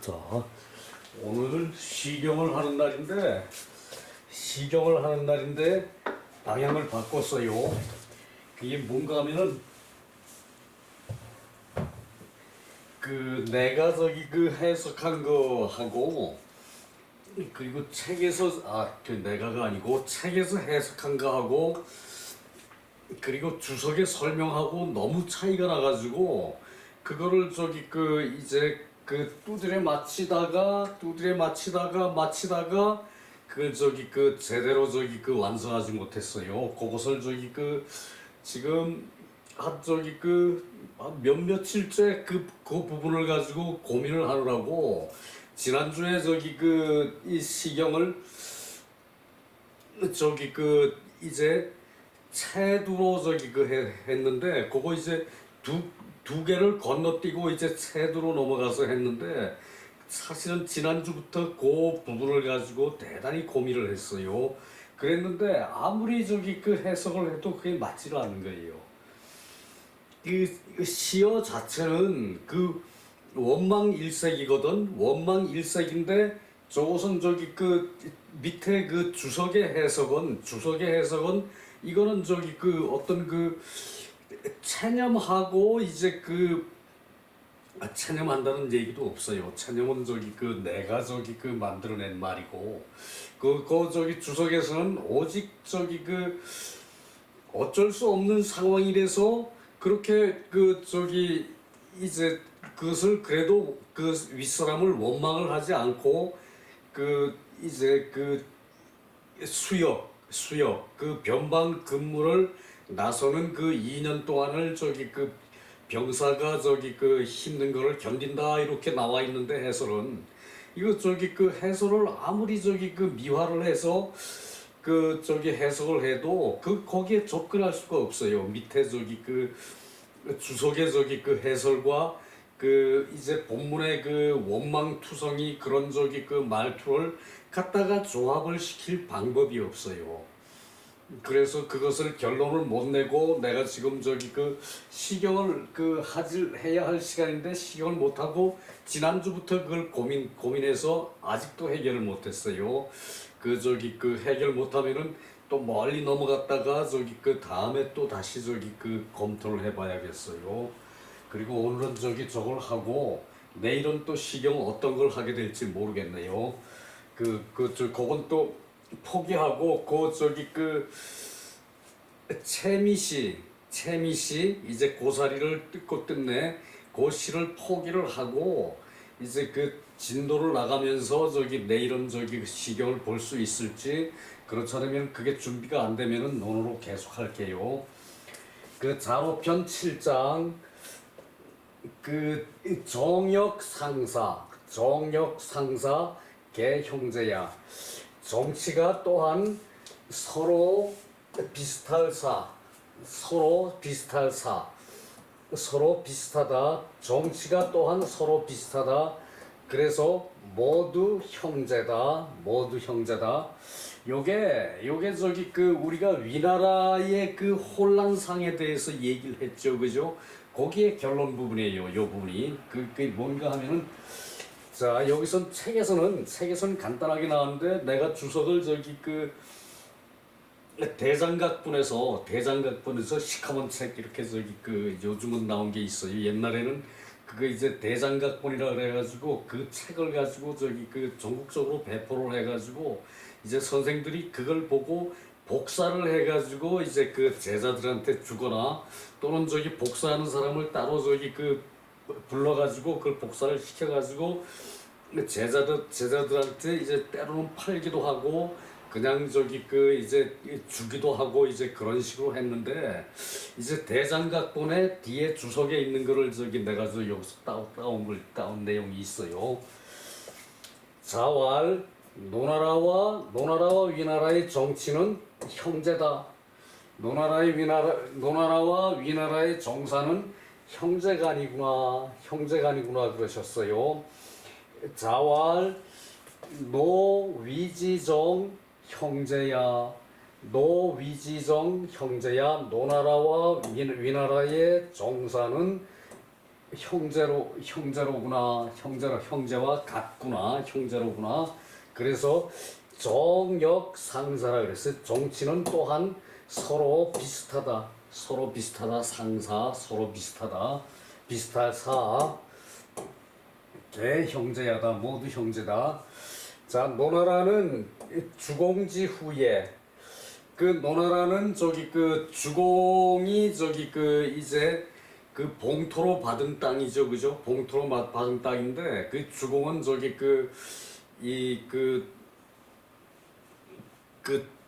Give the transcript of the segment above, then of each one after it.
자, 오늘은 시경을 하는 날인데 시경을 하는 날인데 방향을 바꿨어요. 그게 뭔가 하면은 그 내가 저기 그 해석한 거 하고 그리고 책에서 아그 내가가 아니고 책에서 해석한 거 하고 그리고 주석에 설명하고 너무 차이가 나가지고 그거를 저기 그 이제 그 두드려 맞히다가 두드려 맞히다가 맞히다가 그 저기 그 제대로 저기 그 완성하지 못했어요. 그것을 저기 그 지금 한 저기 그몇 며칠째 그, 그 부분을 가지고 고민을 하느라고 지난주에 저기 그 이 시경을 저기 그 이제 채두로 저기 그 해- 했는데 그거 이제 두, 두 개를 건너뛰고 이제 채두로 넘어가서 했는데 사실은 지난주부터 그 부분을 가지고 대단히 고민을 했어요. 그랬는데 아무리 저기 그 해석을 해도 그게 맞지를 않는 거예요. 그, 그 시어 자체는 그 원망 일색이거든. 원망 일색인데 저것은 저기 그 밑에 그 주석의 해석은 주석의 해석은 이거는 저기 그 어떤 그 체념하고 이제 그 아, 체념한다는 얘기도 없어요. 체념은 저기 그 내가 저기 그 만들어낸 말이고 그, 그 저기 주석에서는 오직 저기 그 어쩔 수 없는 상황이라서 그렇게 그 저기 이제 그것을 그래도 그 윗사람을 원망을 하지 않고 그 이제 그 수역 수역 그 변방 근무를 나서는 그 2년 동안을 저기 그 병사가 저기 그 힘든 거를 견딘다 이렇게 나와 있는데 해설은 이거 저기 그 해설을 아무리 저기 그 미화를 해서 그 저기 해석을 해도 그 거기에 접근할 수가 없어요 밑에 저기 그 주석의 저기 그 해설과 그 이제 본문의 그 원망투성이 그런 저기 그 말투를 갖다가 조합을 시킬 방법이 없어요. 그래서 그것을 결론을 못 내고 내가 지금 저기 그 시경을 그 하질 해야 할 시간인데 시경을 못 하고 지난주부터 그걸 고민 고민해서 아직도 해결을 못 했어요. 그 저기 그 해결 못 하면은 또 멀리 넘어갔다가 저기 그 다음에 또 다시 저기 그 검토를 해 봐야겠어요. 그리고 오늘은 저기 저걸 하고 내일은 또 시경 어떤 걸 하게 될지 모르겠네요. 그, 그, 저, 그건 또 포기하고, 그, 저기, 그, 채미 씨, 채미 씨, 이제 고사리를 뜯고 뜯네. 그 시를 포기를 하고, 이제 그 진도를 나가면서 저기 내일은 저기 시경을 볼 수 있을지, 그렇지 않으면 그게 준비가 안 되면은 논으로 계속 할게요. 그 자로편 7장, 그 정역 상사, 정역 상사 개 형제야. 정치가 또한 서로 비슷할 사, 서로 비슷할 사, 서로 비슷하다. 정치가 또한 서로 비슷하다. 그래서 모두 형제다. 모두 형제다. 요게 요게 저기 그 우리가 위나라의 그 혼란상에 대해서 얘기를 했죠, 그죠? 거기에 결론 부분이에요, 요 부분이. 그, 그 뭔가 하면은 자 여기선 책에서는 책에서는 간단하게 나왔는데 내가 주석을 저기 그 대장각분에서 대장각분에서 시커먼 책 이렇게 저기 그 요즘은 나온 게 있어요. 옛날에는 그거 이제 대장각본이라 그래가지고 그 책을 가지고 저기 그 전국적으로 배포를 해가지고 이제 선생들이 그걸 보고 복사를 해가지고 이제 그 제자들한테 주거나 또는 저기 복사하는 사람을 따로 저기 그 불러가지고 그걸 복사를 시켜가지고 제자들 제자들한테 이제 때로는 팔기도 하고 그냥 저기 그 이제 주기도 하고 이제 그런 식으로 했는데 이제 대장각본의 뒤에 주석에 있는 거를 저기 내가 저 여기서 따온 따온 걸 따온 내용이 있어요. 자왈 노나라와 노나라와 위나라의 정치는 형제다. 노나라의 위나라 노나라와 위나라의 정사는 형제가 아니구나 그러셨어요. 자왈 노 위지정 형제야 노 위지정 형제야 노나라와 위- 위나라의 정사는 형제로 형제로구나 형제로 형제와 같구나 형제로구나. 그래서 정역 상사라 그랬어요. 정치는 또한 서로 비슷하다 서로 비슷하다. 상사 서로 비슷하다. 비슷하사. 대 형제야다. 모두 형제다. 자 노나라는 주공지 후에 그 노나라는 저기 그 주공이 저기 그 이제 그 봉토로 받은 땅이죠. 그죠? 봉토로 마- 받은 땅인데 그 주공은 저기 그 이그그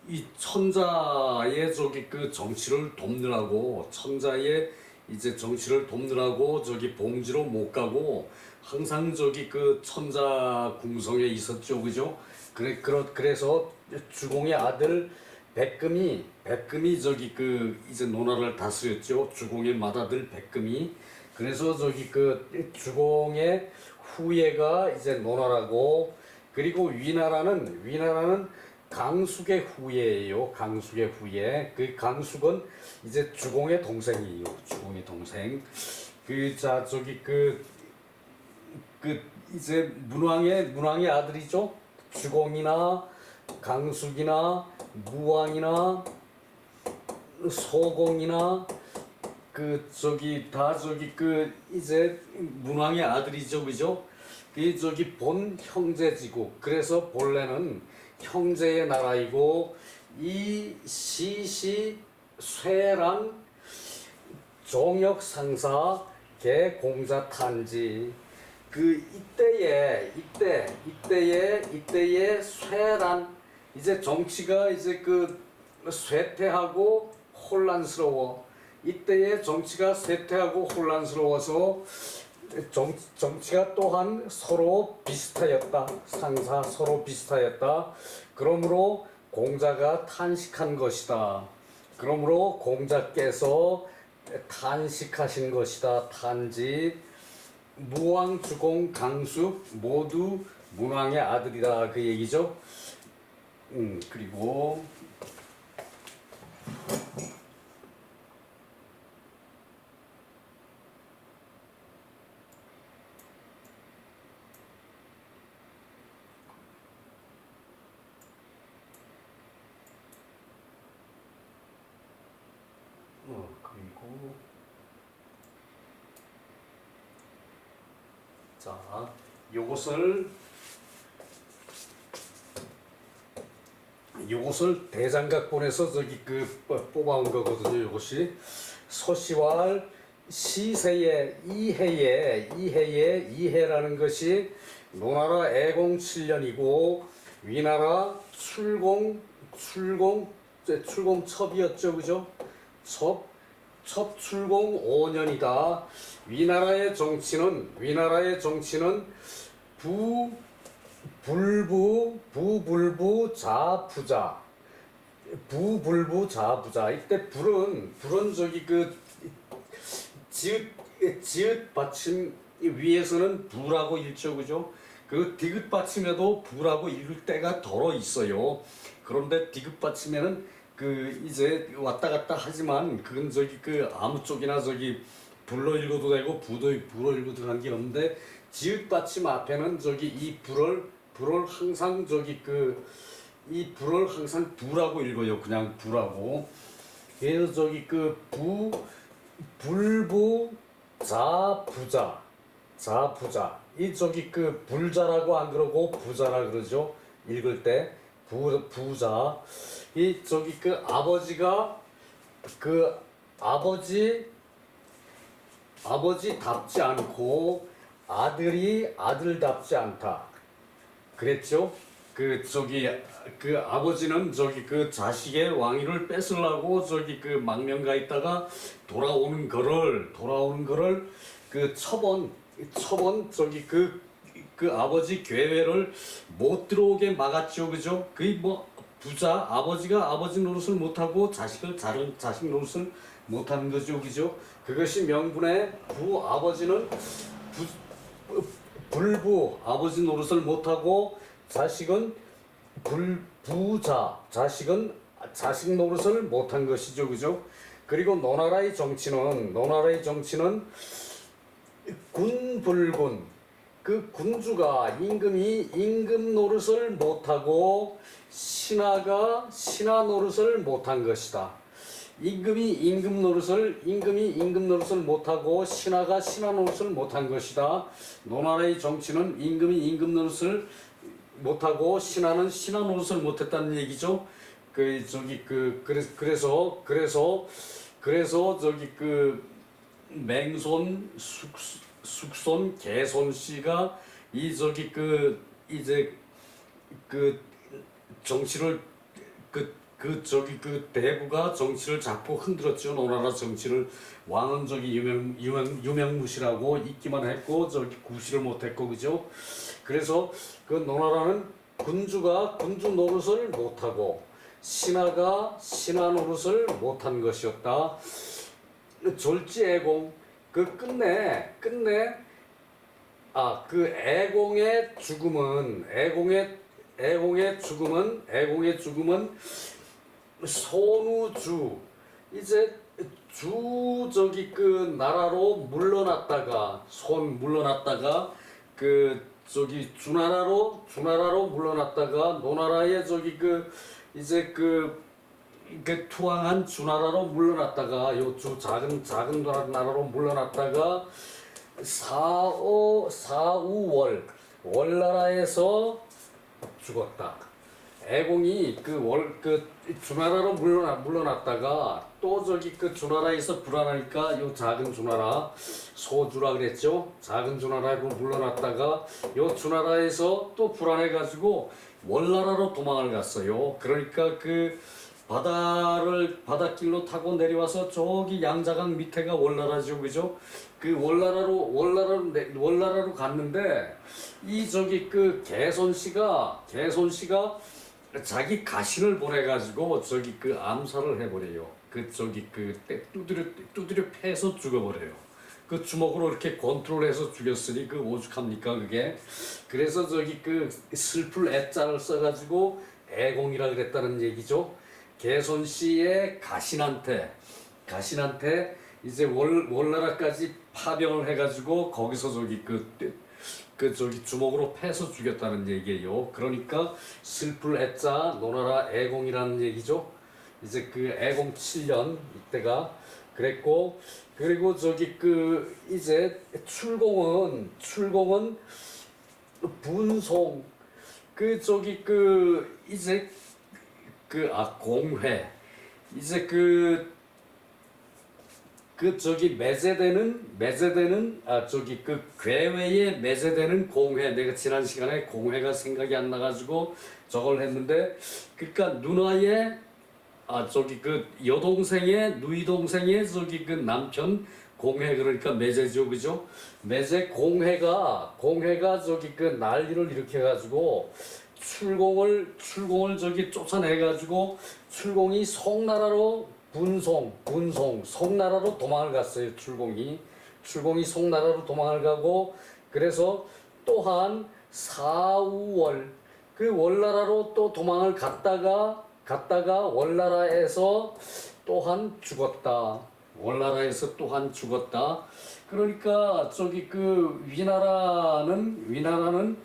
이 천자의 저기 그 정치를 돕느라고 천자의 이제 정치를 돕느라고 저기 봉지로 못 가고 항상 저기 그 천자 궁성에 있었죠. 그죠? 그래 그러, 그래서 주공의 아들 백금이 백금이 저기 그 이제 노나라를 다스렸죠. 주공의 맏아들 백금이. 그래서 저기 그 주공의 후예가 이제 노나라고 그리고 위나라는 위나라는 강숙의 후예예요. 강숙의 후예. 그 강숙은 이제 주공의 동생이에요. 주공의 동생. 그 자 저기 그 그 이제 문왕의 문왕의 아들이죠. 주공이나 강숙이나 무왕이나 소공이나 그 저기 다 저기 그 이제 문왕의 아들이죠, 그죠? 그 저기 본 형제지고 그래서 본래는 형제의 나라이고 이 시시 쇠랑 종역 상사 개 공자 탄지. 그 이때에 이때 이때에 이때에 쇠란 이제 정치가 이제 그 쇠퇴하고 혼란스러워. 이때에 정치가 쇠퇴하고 혼란스러워서 정, 정치가 또한 서로 비슷하였다. 상사 서로 비슷하였다. 그러므로 공자가 탄식한 것이다. 그러므로 공자께서 탄식하신 것이다. 탄지 무왕, 주공, 강숙 모두 문왕의 아들이다. 그 얘기죠. 음 그리고 어 그리고 자, 요것을 요것을 대장각본에서 저기 그 뽑- 뽑아온 거거든요. 요것이 소시왈 시세의 이해의 이해의 이해라는 것이 노나라 애공 7년이고 위나라 출공 출공 출공 첩이었죠, 그죠? 첩첫 출공 5년이다. 위나라의 정치는 위나라의 정치는 부 불부 부불부 자부자. 부불부 자부자. 이때 불은 불은 저기 그 지읒 지읒 받침 위에서는 부라고 읽죠 그죠? 그 디귿 받침에도 부라고 읽을 때가 덜어 있어요. 그런데 디귿 받침에는 그 이제 왔다 갔다 하지만 그건 저기 그 아무 쪽이나 저기 불로 읽어도 되고 부도 불로 읽어도 관계 없는데 지읒 받침 앞에는 저기 이 불을 불을 항상 저기 그 이 불을 항상 부라고 읽어요. 그냥 부라고. 그래서 저기 그 부 불부 자 부자. 자 부자. 이 저기 그 불자라고 안 그러고 부자라 그러죠. 읽을 때. 부, 부자. 이 저기 그 아버지가 그 아버지 아버지 답지 않고 아들이 아들답지 않다. 그랬죠? 그 저기 그 아버지는 저기 그 자식의 왕위를 뺏으려고 저기 그 망명가 있다가 돌아오는 거를 돌아오는 거를 그 처번 처번 저기 그그 아버지 괴회를 못 들어오게 막았죠. 그죠? 그이 뭐 부자 아버지가 아버지 노릇을 못하고 자식을 자른 자식 노릇을 못하는 거죠. 그죠? 그것이 명분의 부 아버지는 부, 불부 아버지 노릇을 못하고 자식은 불부자 자식은 자식 노릇을 못한 것이죠 그죠 그리고 노나라의 정치는 노나라의 정치는 군불군 그 군주가 임금이 임금 노릇을 못하고 신하가 신하 노릇을 못한 것이다. 임금이 임금 노릇을 임금이 임금 노릇을 못하고 신하가 신하 노릇을 못한 것이다. 노나라의 정치는 임금이 임금 노릇을 못하고 신하는 신하 노릇을 못했다는 얘기죠. 그 저기 그 그래, 그래서 그래서 그래서 저기 그 맹손 숙 숙손 개손 씨가 이 저기 그 이제 그 정치를 그, 그 저기 그 대부가 정치를 자꾸 흔들었죠. 노나라 정치를 왕은 저기 유명 유명 유명무실하고 있기만 했고 저기 구실을 못했고 그죠. 그래서 그 노나라는 군주가 군주 노릇을 못하고 신하가 신하 노릇을 못한 것이었다. 졸지애공 그 끝내 끝내 아 그 애공의 죽음은 애공의 애공의 죽음은 애공의 죽음은 손우주 이제 주 저기 그 나라로 물러났다가 손 물러났다가 그 저기 주나라로 주나라로 물러났다가 노나라의 저기 그 이제 그, 그 투항한 주나라로 물러났다가 요주 작은 작은 나라- 나라로 물러났다가 사오 사우월 월나라에서 죽었다. 애공이 그 월 그 주나라로 물러나 물러났다가 또 저기 그 주나라에서 불안하니까 요 작은 주나라 소주라 그랬죠. 작은 주나라로 물러났다가 요 주나라에서 또 불안해 가지고 월나라로 도망을 갔어요. 그러니까 그 바다를 바닷길로 타고 내려와서 저기 양자강 밑에가 월나라죠, 그죠? 그 월나라로 월나라로 내- 월나라로 갔는데 이 저기 그 개손 씨가 개손 씨가 자기 가신을 보내가지고 저기 그 암살을 해버려요. 그 저기 그 때- 두드려 두드려 패서 죽어버려요. 그 주먹으로 이렇게 컨트롤해서 죽였으니 그 오죽합니까 그게? 그래서 저기 그 슬플 애자를 써가지고 애공이라 그랬다는 얘기죠. 개손 씨의 가신한테 가신한테 이제 월 월나라까지 파병을 해가지고 거기서 저기 그, 그 저기 주먹으로 패서 죽였다는 얘기예요. 그러니까 슬플 애자 노나라 애공이라는 얘기죠. 이제 그 애공 7년 이때가 그랬고 그리고 저기 그 이제 출공은 출공은 분송 그 저기 그 이제 그 아 공회 이제 그 그 저기 매제되는 매제되는 아 저기 그 괴회에 매제되는 공회. 내가 지난 시간에 공회가 생각이 안 나가지고 저걸 했는데 그러니까 누나의 아 저기 그 여동생의 누이 동생의 저기 그 남편 공회 그러니까 매제죠 그죠? 매제 공회가 공회가 저기 그 난리를 일으켜 가지고 출공을 출공을 저기 쫓아내 가지고 출공이 송나라로 분송 분송 송나라로 도망을 갔어요 출공이 출공이 송나라로 도망을 가고 그래서 또한 사우월 그 월나라로 또 도망을 갔다가 갔다가 월나라에서 또한 죽었다. 월나라에서 또한 죽었다. 그러니까 저기 그 위나라는 위나라는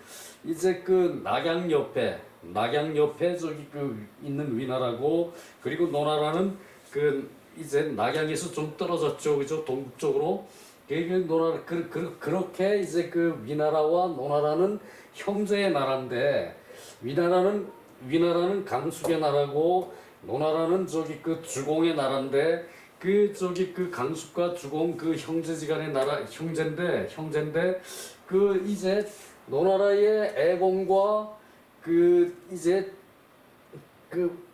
이제 그 낙양 옆에 낙양 옆에 저기 그 있는 위나라고 그리고 노나라는 그 이제 낙양에서 좀 떨어졌죠, 그죠? 동북 쪽으로. 그 노나라 그, 그 그렇게 이제 그 위나라와 노나라는 형제의 나라인데 위나라는 위나라는 강숙의 나라고 노나라는 저기 그 주공의 나라인데 그 저기 그 강숙과 주공 그 형제지간의 나라 형제인데 형제인데 그 이제 노나라의 애공과 그 이제 그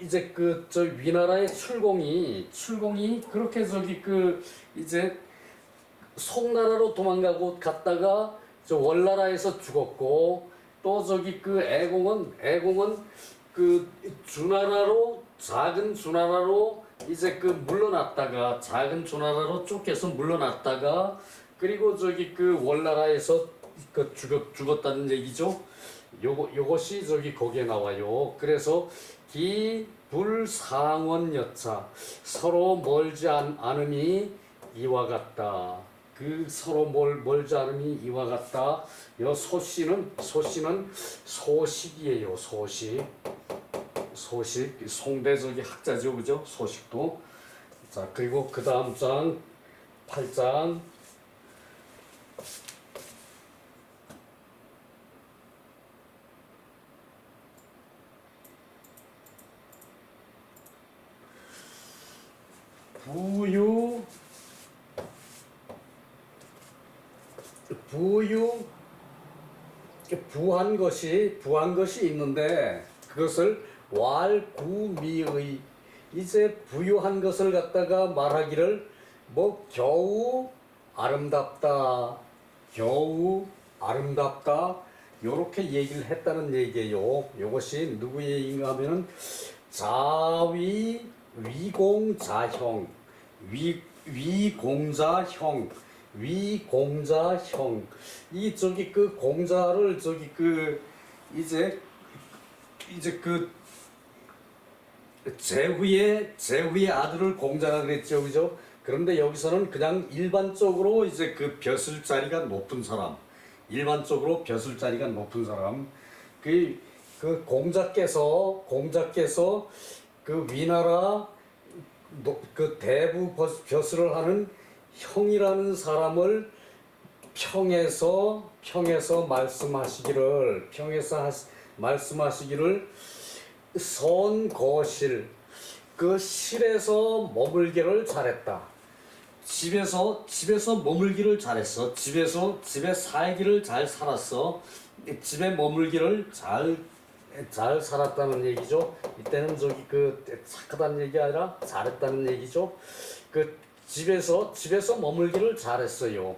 이제 그 저 위나라의 출공이 출공이 그렇게 저기 그 이제 송나라로 도망가고 갔다가 저 월나라에서 죽었고 또 저기 그 애공은 애공은 그 주나라로 작은 주나라로 이제 그 물러났다가 작은 주나라로 쫓겨서 물러났다가 그리고 저기 그 월나라에서 그 죽었 죽었다는 얘기죠. 요거 요것이 저기 거기에 나와요. 그래서 기불상원 여차 서로 멀지 않, 않음이 이와 같다. 그 서로 멀, 멀지 않음이 이와 같다. 요 소씨는 소씨는 소식이에요. 소식. 소식. 송대적이 학자죠, 그죠? 소식도. 자 그리고 그 다음 장 8장 부유 부유 부한 것이 부한 것이 있는데 그것을 왈구미의 이제 부유한 것을 갖다가 말하기를 뭐 겨우 아름답다 겨우 아름답다 요렇게 얘기를 했다는 얘기예요. 요것이 누구의 얘기인가 하면은 자위 위공자형 위 위공자형 위공자형. 이 저기 그 공자를 저기 그 이제 이제 그 제후의 제후의 아들을 공자라 그랬죠, 그죠? 그런데 여기서는 그냥 일반적으로 이제 그 벼슬 자리가 높은 사람, 일반적으로 벼슬 자리가 높은 사람, 그, 그 공자께서 공자께서 그 위나라 노- 그 대부 벼- 벼슬을 하는 형이라는 사람을 평에서 평에서 말씀하시기를 평에서 하시- 말씀하시기를 선거실 그 실에서 머물기를 잘했다. 집에서 집에서 머물기를 잘했어. 집에서 집에 살기를 잘 살았어. 집에 머물기를 잘 잘 살았다는 얘기죠. 이때는 저기 그 착하다는 얘기 아니라 잘했다는 얘기죠. 그 집에서 집에서 머물기를 잘했어요.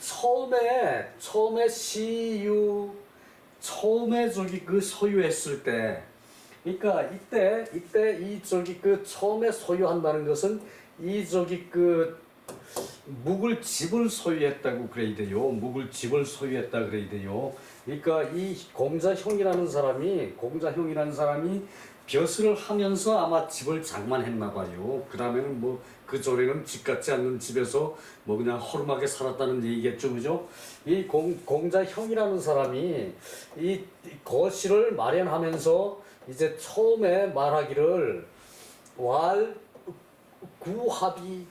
처음에 처음에 시유 처음에 저기 그 소유했을 때 그러니까 이때 이때 이 저기 그 처음에 소유한다는 것은 이 저기 그 묵을 집을 소유했다고 그래야 돼요. 묵을 집을 소유했다 그래야 돼요. 그러니까 이 공자형이라는 사람이 공자형이라는 사람이 벼슬을 하면서 아마 집을 장만했나 봐요. 그 다음에는 뭐 그 전에는 집 같지 않는 집에서 뭐 그냥 허름하게 살았다는 얘기겠죠, 그죠? 이 공, 공자형이라는 사람이 이 거실을 마련하면서 이제 처음에 말하기를 왈 구합이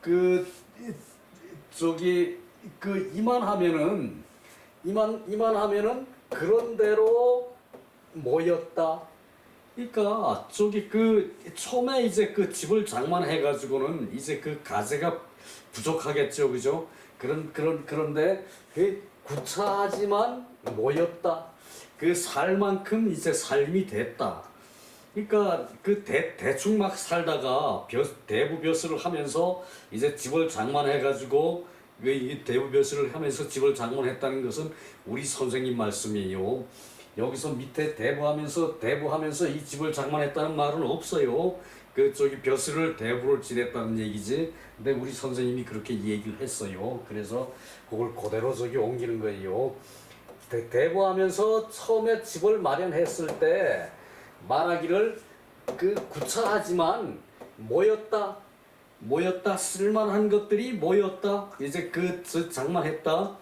그 이- 저기 그 이만하면은 이만 이만하면은 그런 대로 모였다. 그러니까 저기 그 처음에 이제 그 집을 장만해 가지고는 이제 그 가재가 부족하겠죠, 그죠? 그런 그런 그런데 그 구차하지만 모였다. 그 살만큼 이제 삶이 됐다. 그러니까 그 대, 대충 막 살다가 벼, 대부 벼슬을 하면서 이제 집을 장만해 가지고 이 대부 벼슬을 하면서 집을 장만했다는 것은 우리 선생님 말씀이에요. 여기서 밑에 대부하면서 대부하면서 이 집을 장만했다는 말은 없어요. 그 저기 벼슬을 대부를 지냈다는 얘기지. 근데 우리 선생님이 그렇게 얘기를 했어요. 그래서 그걸 그대로 저기 옮기는 거예요. 대, 대부하면서 처음에 집을 마련했을 때 말하기를 그 구차하지만 모였다 모였다 쓸만한 것들이 모였다. 이제 그저 장만했다.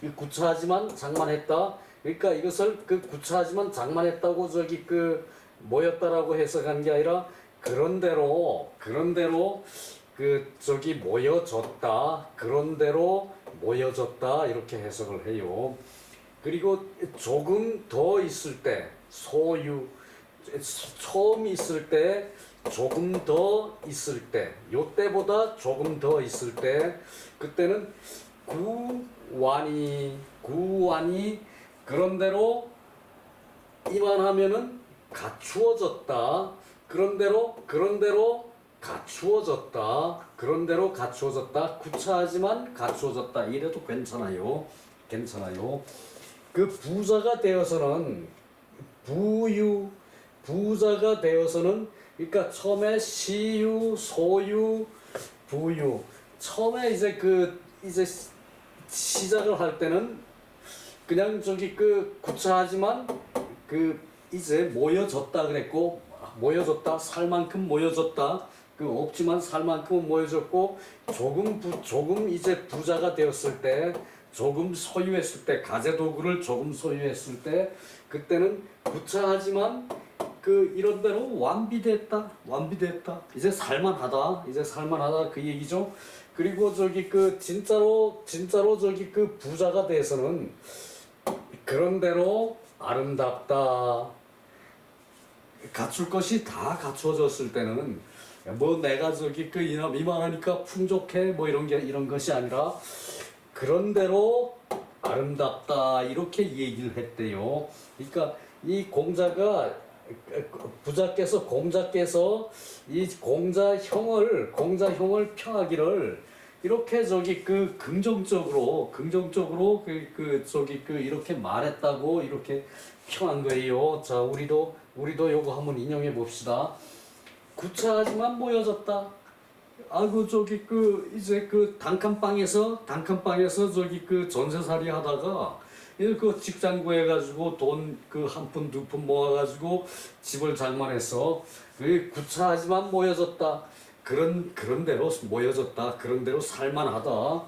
그 구차하지만 장만했다. 그러니까 이것을 그 구차하지만 장만했다고 저기 그 모였다라고 해석한 게 아니라 그런 대로 그런 대로 그 저기 모여졌다. 그런 대로 모여졌다. 이렇게 해석을 해요. 그리고 조금 더 있을 때 소유 처음 있을 때 조금 더 있을 때 요때보다 조금 더 있을 때 그때는 구완이 구완이 그런대로 이만하면은 갖추어졌다. 그런대로 그런대로 갖추어졌다. 그런대로 갖추어졌다. 구차하지만 갖추어졌다. 이래도 괜찮아요? 괜찮아요? 그 부자가 되어서는 부유 부자가 되어서는 그러니까 처음에 시유 소유 부유. 처음에 이제 그 이제 시- 시작을 할 때는 그냥 저기 그 구차하지만 그 이제 모여졌다 그랬고 모여졌다 살 만큼 모여졌다. 그 없지만 살 만큼은 모여졌고 조금 부, 조금 이제 부자가 되었을 때 조금 소유했을 때 가재 도구를 조금 소유했을 때 그때는 구차하지만 그 이런 대로 완비됐다 완비됐다. 이제 살만하다 이제 살만하다 그 얘기죠. 그리고 저기 그 진짜로 진짜로 저기 그 부자가 돼서는 그런 대로 아름답다. 갖출 것이 다 갖추어졌을 때는 뭐 내가 저기 그 이남 이만하니까 풍족해 뭐 이런 게 이런 것이 아니라 그런 대로 아름답다. 이렇게 얘기를 했대요. 그러니까 이 공자가 부자께서 공자께서 이 공자형을 공자형을 평하기를 이렇게 저기 그 긍정적으로 긍정적으로 그, 그 저기 그 이렇게 말했다고 이렇게 평한 거예요. 자 우리도 우리도 요거 한번 인용해 봅시다. 구차하지만 모여졌다. 아이고 저기 그 이제 그 단칸방에서 단칸방에서 저기 그 전세살이 하다가 이그 직장 구해가지고 돈 그 한 푼 두 푼 모아가지고 집을 장만해서 그 구차하지만 모여졌다. 그런 그런 대로 모여졌다. 그런 대로 살만하다.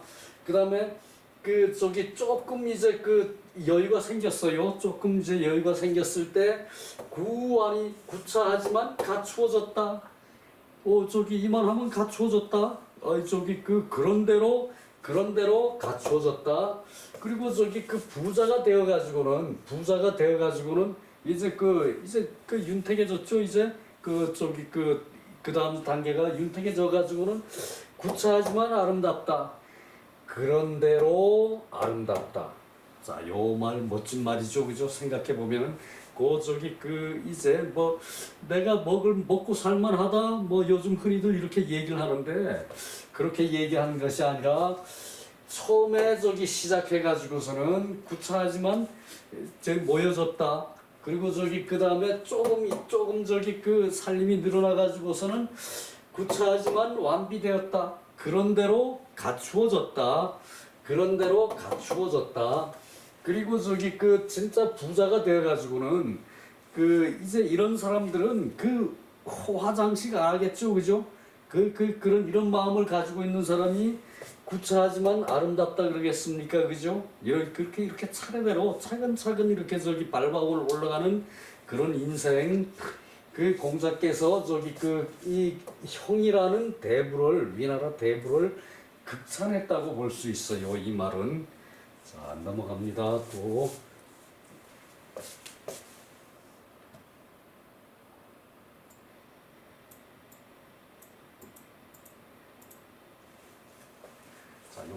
그다음에 그 저기 조금 이제 그 여유가 생겼어요. 조금 이제 여유가 생겼을 때 구안이 구차하지만 갖추어졌다. 어 저기 이만하면 갖추어졌다. 어 저기 그 그런 대로 그런 대로 갖추어졌다. 그리고 저기 그 부자가 되어 가지고는 부자가 되어 가지고는 이제 그 이제 그 윤택해졌죠. 이제 그 저기 그 그 다음 단계가 윤택해져 가지고는 구차하지만 아름답다. 그런 대로 아름답다. 자, 요 말 멋진 말이죠, 그죠? 생각해 보면은 그 저기 그 이제 뭐 내가 먹을 먹고 살만하다 뭐 요즘 흔히들 이렇게 얘기를 하는데 그렇게 얘기하는 것이 아니라 처음에 저기 시작해 가지고서는 구차하지만 저 모여졌다. 그리고 저기 그 다음에 조금 조금 저기 그 살림이 늘어나 가지고서는 구차하지만 완비되었다. 그런 대로 갖추어졌다. 그런 대로 갖추어졌다. 그리고 저기 그 진짜 부자가 되어 가지고는 그 이제 이런 사람들은 그 화장식 알겠죠, 그죠? 그, 그, 그런, 이런 마음을 가지고 있는 사람이 구차하지만 아름답다 그러겠습니까? 그죠? 이렇게, 그렇게, 이렇게 차례대로 차근차근 이렇게 저기 밟아 올라가는 그런 인생. 그 공자께서 저기 그, 이 형이라는 대부를, 위나라 대부를 극찬했다고 볼 수 있어요. 이 말은. 자, 넘어갑니다. 또.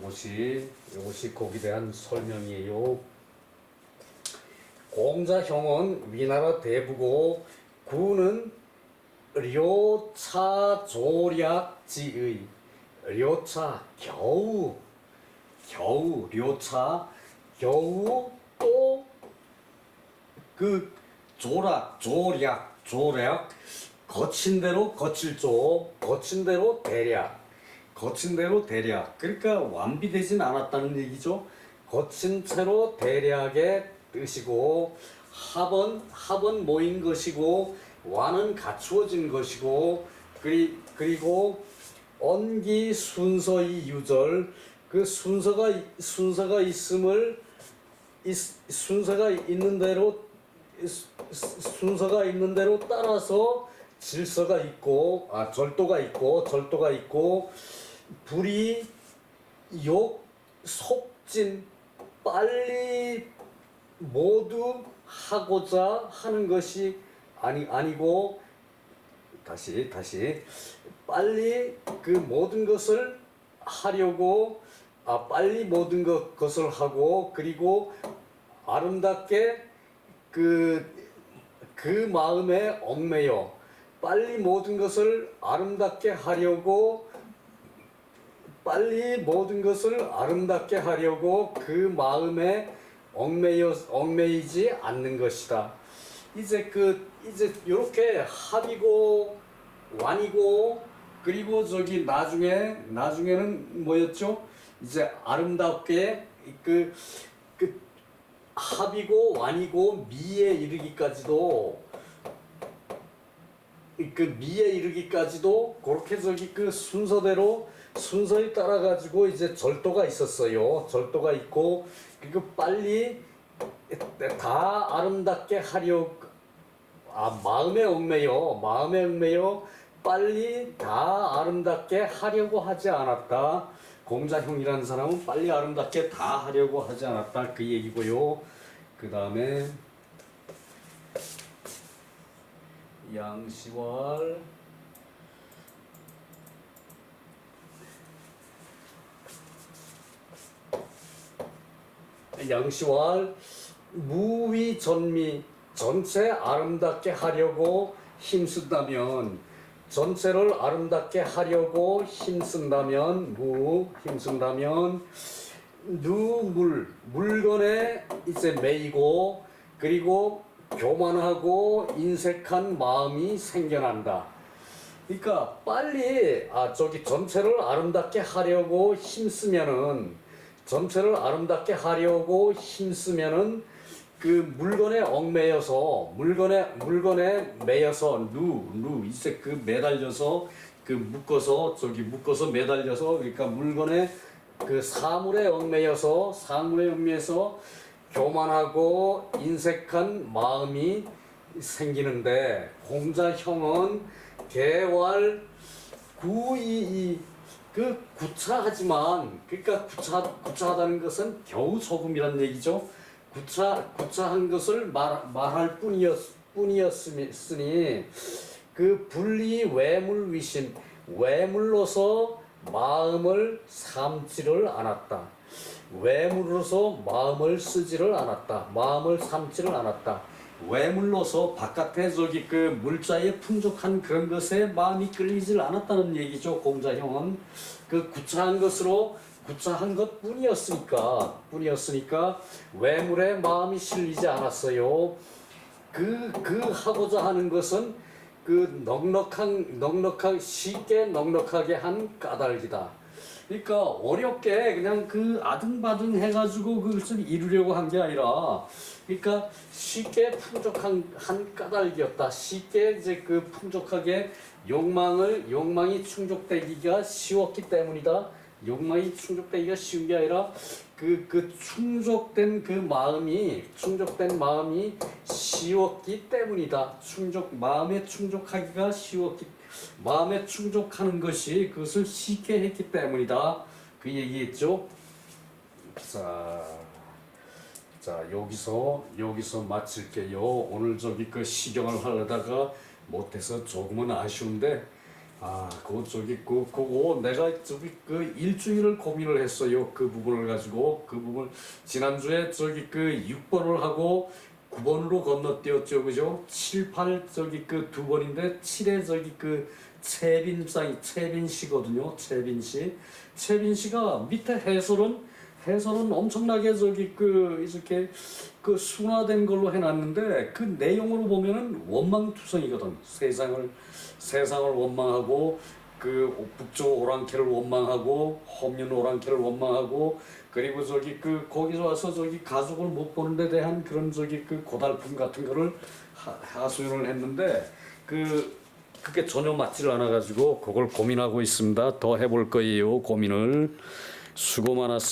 자, 요것이 요것이 거기에 대한 설명이에요. 공자형은 위나라 대부고 구는 료차 조략지의 료차 겨우 겨우 료차 겨우 또 그 조락 조략 조략 거친 대로 거칠 조 거친 대로 대략 거친 대로 대략 그러니까 완비되진 않았다는 얘기죠. 거친 채로 대략의 뜻이고 합은 합은 모인 것이고 완은 갖추어진 것이고 그리, 그리고 언기 순서의 유절 그 순서가 순서가 있음을 이 순서가 있는 대로 순서가 있는 대로 따라서 질서가 있고 아 절도가 있고 절도가 있고 불이 욕 속진 빨리 모두 하고자 하는 것이 아니 아니고 다시 다시 빨리 그 모든 것을 하려고 아 빨리 모든 것, 것을 하고 그리고 아름답게 그, 그 마음에 얽매여 빨리 모든 것을 아름답게 하려고 빨리 모든 것을 아름답게 하려고 그 마음에 얽매여 얽매이지 않는 것이다. 이제 그 이제 이렇게 합이고 완이고 그리고 저기 나중에 나중에는 뭐였죠? 이제 아름답게 그, 그 합이고 완이고 미에 이르기까지도 그 미에 이르기까지도 그렇게 저기 그 순서대로 순서에 따라 가지고 이제 절도가 있었어요. 절도가 있고 그리고 빨리 다 아름답게 하려 아 마음에 얽매여 마음에 얽매여 빨리 다 아름답게 하려고 하지 않았다. 공자형이라는 사람은 빨리 아름답게 다 하려고 하지 않았다 그 얘기고요. 그 다음에 양시왈 양시왈 무위전미 전체 아름답게 하려고 힘쓴다면 전체를 아름답게 하려고 힘쓴다면 무 힘쓴다면 누물 물건에 이제 매이고 그리고 교만하고 인색한 마음이 생겨난다. 그러니까 빨리 아 저기 전체를 아름답게 하려고 힘쓰면은 전체를 아름답게 하려고 힘쓰면은 그 물건에 얽매여서 물건에 물건에 매여서 누누 이제 그 매달려서 그 묶어서 저기 묶어서 매달려서 그러니까 물건에 그 사물에 얽매여서 사물에 얽매여서 교만하고 인색한 마음이 생기는데 공자형은 개활 구이이 그 구차하지만 그러니까 구차 구차하다는 것은 겨우 소금이란 얘기죠. 구차 구차한 것을 말 말할 뿐이었 뿐이었으니 그 분리 외물 위신 외물로서 마음을 삼지를 않았다. 외물로서 마음을 쓰지를 않았다. 마음을 삼지를 않았다. 외물로서 바깥에 저기 그 물자에 풍족한 그런 것에 마음이 끌리질 않았다는 얘기죠. 공자형은 그 구차한 것으로 구차한 것 뿐이었으니까 뿐이었으니까 외물에 마음이 실리지 않았어요. 그, 그 하고자 하는 것은 그 넉넉한, 넉넉하게, 쉽게 넉넉하게 한 까닭이다. 그러니까 어렵게 그냥 그 아등바등 해가지고 그것을 이루려고 한 게 아니라 그러니까 쉽게 풍족한 한 까닭이었다. 쉽게 이제 그 풍족하게 욕망을 욕망이 충족되기가 쉬웠기 때문이다. 욕망이 충족되기가 쉬운 게 아니라 그, 그 충족된 그 마음이 충족된 마음이 쉬웠기 때문이다. 충족 마음에 충족하기가 쉬웠기 마음에 충족하는 것이 그것을 쉽게 했기 때문이다. 그 얘기했죠. 자, 자 여기서 여기서 마칠게요. 오늘 저기 그 시경을 하려다가 못해서 조금은 아쉬운데 아, 그 저기 그 그거 내가 저기 그 일주일을 고민을 했어요. 그 부분을 가지고 그 부분 지난주에 저기 그 6번을 하고 9번으로 건너뛰었죠. 그죠? 7, 8 저기 그 두 번인데 7에 저기 그 채빈상이 채빈시거든요. 채빈시. 채빈시가 밑에 해설은 해설은 엄청나게 저기 그 이렇게 그 순화된 걸로 해놨는데 그 내용으로 보면은 원망투성이거든. 세상을 세상을 원망하고 그 북쪽 오랑캐를 원망하고 험윤 오랑캐를 원망하고 그리고 저기 그 거기서 와서 저기 가족을 못 보는 데 대한 그런 저기 그 고달픔 같은 거를 하, 하소연을 했는데 그 그게 전혀 맞지를 않아 가지고 그걸 고민하고 있습니다. 더 해볼 거예요 고민을 수고 많았습니다.